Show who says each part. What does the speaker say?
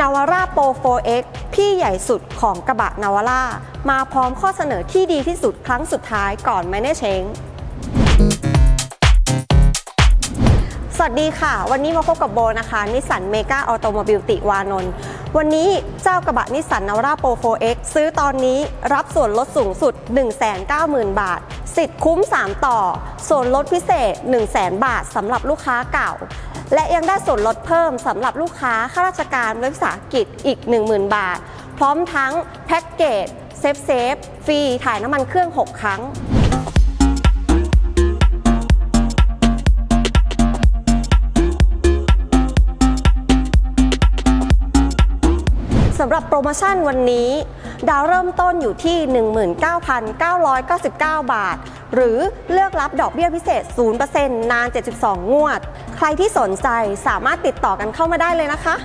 Speaker 1: นาวาร่าโปร 4X พี่ใหญ่สุดของกระบะนาวาร่ามาพร้อมข้อเสนอที่ดีที่สุดครั้งสุดท้ายก่อนไม่ได้เช้งสวัสดีค่ะ วันนี้มาพบกับโบนะคะนิสสันเมกาออโตโมบิลติวานนท์วันนี้เจ้ากระบะนิสสันนาวาร่าโปร 4X ซื้อตอนนี้รับส่วนลดสูงสุด 190,000 บาท สิทธิ์คุ้ม 3 ต่อ ส่วนลดพิเศษ 100,000 บาทสำหรับลูกค้าเก่า และยังได้ส่วนลดเพิ่มสำหรับลูกค้าข้าราชการรัฐวิสาหกิจอีก 10,000 บาท พร้อมทั้งแพ็กเกจเซฟเซฟฟรีถ่ายน้ำมันเครื่อง 6 ครั้งสำหรับโปรโมชั่นวันนี้ ดาวเริ่มต้นอยู่ที่ 19,999 บาท หรือเลือกรับดอกเบี้ยพิเศษ 0%นาน 72 งวด ใครที่สนใจสามารถติดต่อกันเข้ามาได้เลยนะคะ